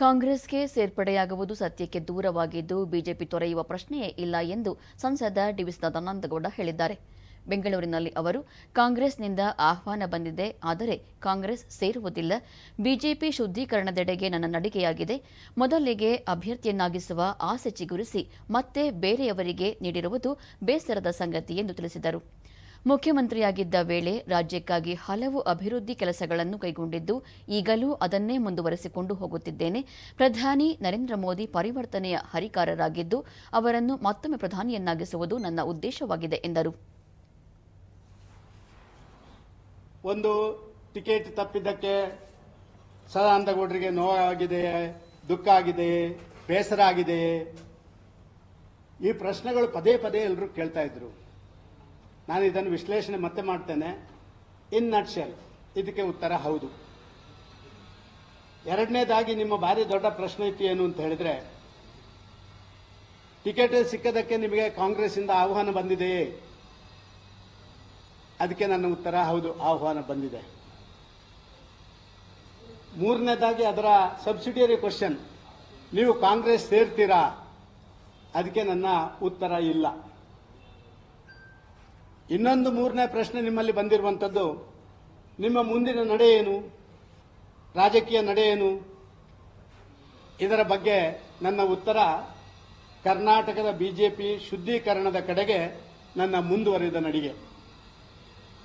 ಕಾಂಗ್ರೆಸ್ಗೆ ಸೇರ್ಪಡೆಯಾಗುವುದು ಸತ್ಯಕ್ಕೆ ದೂರವಾಗಿದ್ದು, ಬಿಜೆಪಿ ತೊರೆಯುವ ಪ್ರಶ್ನೆಯೇ ಇಲ್ಲ ಎಂದು ಸಂಸದ ಡಿವಿ ಸದಾನಂದಗೌಡ ಹೇಳಿದ್ದಾರೆ. ಬೆಂಗಳೂರಿನಲ್ಲಿ ಅವರು, ಕಾಂಗ್ರೆಸ್ನಿಂದ ಆಹ್ವಾನ ಬಂದಿದೆ, ಆದರೆ ಕಾಂಗ್ರೆಸ್ ಸೇರುವುದಿಲ್ಲ. ಬಿಜೆಪಿ ಶುದ್ಧೀಕರಣದೆಡೆಗೆ ನನ್ನ ನಡಿಗೆಯಾಗಿದೆ. ಮೊದಲಿಗೆ ಅಭ್ಯರ್ಥಿಯನ್ನಾಗಿಸುವ ಆಸೆ ಚಿಗುರಿಸಿ ಮತ್ತೆ ಬೇರೆಯವರಿಗೆ ನೀಡಿರುವುದು ಬೇಸರದ ಸಂಗತಿ ಎಂದು ತಿಳಿಸಿದರು. ಮುಖ್ಯಮಂತ್ರಿಯಾಗಿದ್ದ ವೇಳೆ ರಾಜ್ಯಕ್ಕಾಗಿ ಹಲವು ಅಭಿವೃದ್ಧಿ ಕೆಲಸಗಳನ್ನು ಕೈಗೊಂಡಿದ್ದು, ಈಗಲೂ ಅದನ್ನೇ ಮುಂದುವರೆಸಿಕೊಂಡು ಹೋಗುತ್ತಿದ್ದೇನೆ. ಪ್ರಧಾನಿ ನರೇಂದ್ರ ಮೋದಿ ಪರಿವರ್ತನೆಯ ಹರಿಕಾರರಾಗಿದ್ದು, ಅವರನ್ನು ಮತ್ತೊಮ್ಮೆ ಪ್ರಧಾನಿಯನ್ನಾಗಿಸುವುದು ನನ್ನ ಉದ್ದೇಶವಾಗಿದೆ, ಎಂದರು. ಒಂದು ಟಿಕೆಟ್ ತಪ್ಪಿದ್ದಕ್ಕೆ ಸದಾನಂದಗೌಡರಿಗೆ ನೋವಾಗಿದೆ ದುಃಖ ಆಗಿದೆ, ಬೇಸರ ಆಗಿದೆ. ಈ ಪ್ರಶ್ನೆಗಳು ಪದೇ ಪದೇ ಎಲ್ಲರೂ ಕೇಳ್ತಾ ಇದ್ರು. ನಾನು ಇದನ್ನು ವಿಶ್ಲೇಷಣೆ ಮತ್ತೆ ಮಾಡ್ತೇನೆ. ಇನ್ ನಟ್ಶೆಲ್ ಇದಕ್ಕೆ ಉತ್ತರ ಹೌದು. ಎರಡನೇದಾಗಿ ನಿಮ್ಮ ಭಾರಿ ದೊಡ್ಡ ಪ್ರಶ್ನೆ ಇತ್ತು ಏನು ಅಂತ ಹೇಳಿದ್ರೆ, ಟಿಕೆಟ್ ಸಿಕ್ಕದಕ್ಕೆ ನಿಮಗೆ ಕಾಂಗ್ರೆಸ್ಸಿಂದ ಆಹ್ವಾನ ಬಂದಿದೆಯೇ? ಅದಕ್ಕೆ ನನ್ನ ಉತ್ತರ ಹೌದು, ಆಹ್ವಾನ ಬಂದಿದೆ. ಮೂರನೇದಾಗಿ ಅದರ ಸಬ್ಸಿಡಿಯರಿ ಕ್ವಶನ್ ನೀವು ಕಾಂಗ್ರೆಸ್ ಸೇರ್ತೀರಾ? ಅದಕ್ಕೆ ನನ್ನ ಉತ್ತರ ಇಲ್ಲ. ಇನ್ನೊಂದು ಮೂರನೇ ಪ್ರಶ್ನೆ ನಿಮ್ಮಲ್ಲಿ ಬಂದಿರುವಂಥದ್ದು, ನಿಮ್ಮ ಮುಂದಿನ ನಡೆ ಏನು? ರಾಜಕೀಯ ನಡೆ ಏನು? ಇದರ ಬಗ್ಗೆ ನನ್ನ ಉತ್ತರ, ಕರ್ನಾಟಕದ ಬಿಜೆಪಿ ಶುದ್ಧೀಕರಣದ ಕಡೆಗೆ ನನ್ನ ಮುಂದುವರಿದ ನಡಿಗೆ.